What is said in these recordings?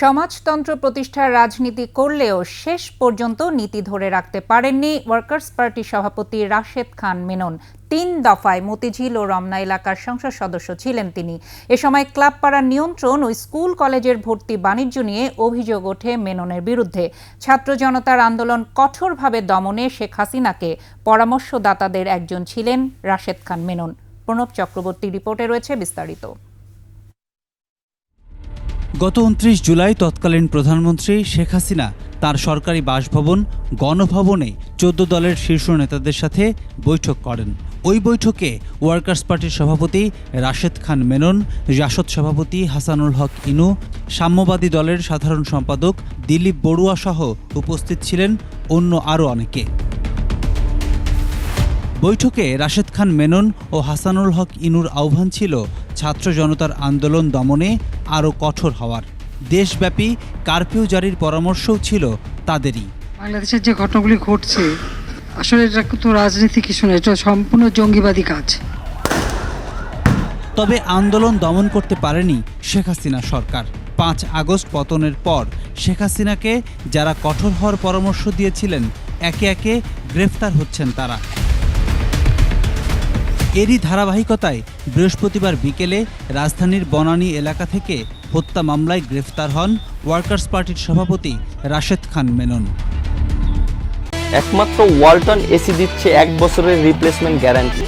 সমাজতন্ত্র প্রতিষ্ঠার রাজনীতি করলেও শেষ পর্যন্ত নীতি ধরে রাখতে পারেননি ওয়ার্কার্স পার্টি সভাপতি রাশেদ খান মেনন। তিন দফায় মতিঝিল ও রমনা এলাকার সংসদ সদস্য ছিলেন তিনি। এ সময় ক্লাব পাড়ার নিয়ন্ত্রণ ও স্কুল কলেজের ভর্তি বাণিজ্য নিয়ে অভিযোগ ওঠে মেননের বিরুদ্ধে। ছাত্র জনতার আন্দোলন কঠোরভাবে দমনে শেখ হাসিনাকে। পরামর্শদাতাদের একজন ছিলেন রাশেদ খান মেনন। প্রণব চক্রবর্তী রিপোর্টে রয়েছে বিস্তারিত। গত উনত্রিশ জুলাই তৎকালীন প্রধানমন্ত্রী শেখ হাসিনা তার সরকারি বাসভবন, গণভবনে চোদ্দ দলের শীর্ষ নেতাদের সাথে বৈঠক করেন। ওই বৈঠকে ওয়ার্কার্স পার্টির সভাপতি রাশেদ খান মেনন জাসদ সভাপতি হাসানুল হক ইনু, সাম্যবাদী দলের সাধারণ সম্পাদক দিলীপ বড়ুয়া সহ উপস্থিত ছিলেন অন্য আরও অনেকে। বৈঠকে রাশেদ খান মেনন ও হাসানুল হক ইনুর আহ্বান ছিল ছাত্র জনতার আন্দোলন দমনে আরও কঠোর হওয়ার। দেশব্যাপী কারফিউ জারির পরামর্শও ছিল তাদেরই। বাংলাদেশের যে ঘটনাগুলি ঘটছে আসলে এটা তো রাজনীতি কিছু না এটা সম্পূর্ণ জঙ্গিবাদী কাজ। তবে আন্দোলন দমন করতে পারেনি শেখ হাসিনা সরকার। পাঁচ আগস্ট পতনের পর শেখ হাসিনাকে যারা কঠোর হওয়ার পরামর্শ দিয়েছিলেন একে একে গ্রেফতার হচ্ছেন তারা। এরই ধারাবাহিকতায় বৃহস্পতিবার বিকেলে রাজধানীর বনানী এলাকা থেকে হত্যা মামলায় গ্রেফতার হন ওয়ার্কার্স পার্টির সভাপতি রাশেদ খান মেনন। একমাত্র ওয়ালটন এসি দিচ্ছে এক বছরের রিপ্লেসমেন্ট গ্যারান্টি।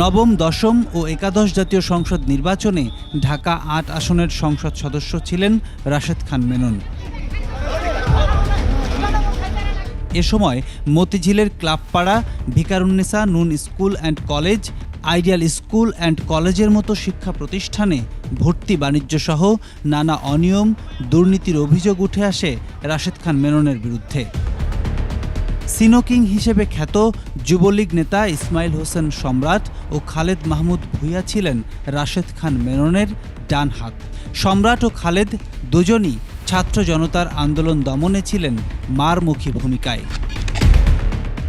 নবম দশম ও একাদশ জাতীয় সংসদ নির্বাচনে ঢাকা আট আসনের সংসদ সদস্য ছিলেন রাশেদ খান মেনন। এ সময় মতিঝিলের ক্লাবপাড়া Viqarunnisa Noon school and college, ideal school and কলেজের মতো শিক্ষা প্রতিষ্ঠানে ভর্তি বাণিজ্য সহ নানা অনিয়ম, দুর্নীতির অভিযোগ উঠে আসে রাশেদ খান মেননের বিরুদ্ধে। সিনোকিং হিসেবে খ্যাত যুবলীগ নেতা ইসমাইল হোসেন সম্রাট ও খালেদ মাহমুদ ভুইয়া ছিলেন রাশেদ খান মেননের ডান হাত। সম্রাট ও খালেদ দুজনই ছাত্র জনতার আন্দোলন দমনে ছিলেন মারমুখী ভূমিকায়।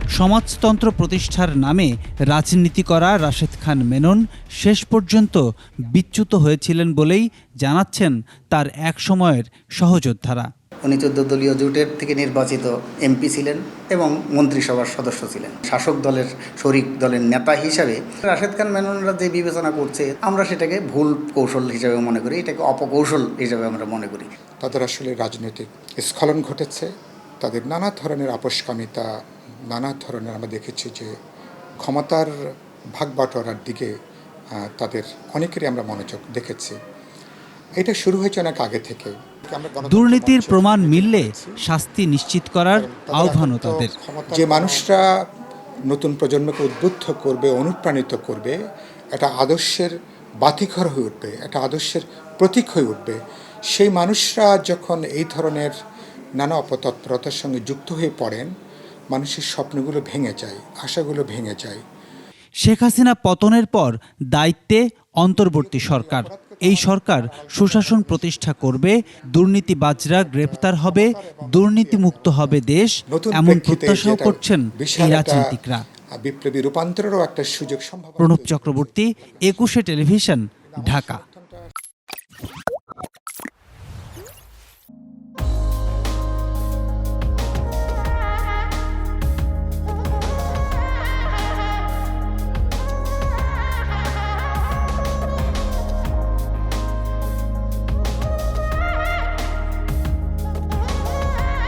সমাজতন্ত্র প্রতিষ্ঠার নামে রাজনীতি করা রাশেদ খান মেনন শেষ পর্যন্ত বিচ্যুত হয়েছিলেন বলেই জানাচ্ছেন তার এক সময়ের সহযোদ্ধারা। উনি চোদ্দ দলীয় জোটের থেকে নির্বাচিত এমপি ছিলেন এবং মন্ত্রিসভার সদস্য ছিলেন। শাসক দলের শরিক দলের নেতা হিসাবে রাশেদ খান মেননরা যে বিবেচনা করছে, আমরা সেটাকে ভুল কৌশল হিসাবে মনে করি, এটাকে অপকৌশল হিসাবে আমরা মনে করি। তাদের আসলে রাজনৈতিক স্খলন ঘটেছে, তাদের নানা ধরনের আপোষকামিতা, নানা ধরনের আমরা দেখেছি যে ক্ষমতার ভাগ বাটোয়ারার দিকে তাদের অনেকেরই আমরা মনোযোগ দেখেছি। এটা শুরু হয়েছে অনেক আগে থেকে দুর্নীতির প্রমাণ মিললে শাস্তি নিশ্চিত করার আহ্বানও তাদের। যে মানুষরা নতুন প্রজন্মকে উদ্বুদ্ধ করবে অনুপ্রাণিত করবে একটা আদর্শের বাতিঘর হয়ে উঠবে একটা আদর্শের প্রতীক হয়ে উঠবে। সেই মানুষরা যখন এই ধরনের নানা অপতৎপরতার সঙ্গে যুক্ত হয়ে পড়েন মানুষের স্বপ্নগুলো ভেঙে যায় আশাগুলো ভেঙে যায়। শেখ হাসিনা পতনের পর দায়িত্বে অন্তর্বর্তী সরকার। এই সরকার সুশাসন প্রতিষ্ঠা করবে দুর্নীতিবাজরা গ্রেফতার হবে দুর্নীতিমুক্ত হবে দেশ এমন প্রত্যাশাও করছেন এই রাজনীতিকরা। বিপ্লবী রূপান্তরেরও একটা সুযোগ সম্ভব প্রণব চক্রবর্তী একুশে টেলিভিশন ঢাকা।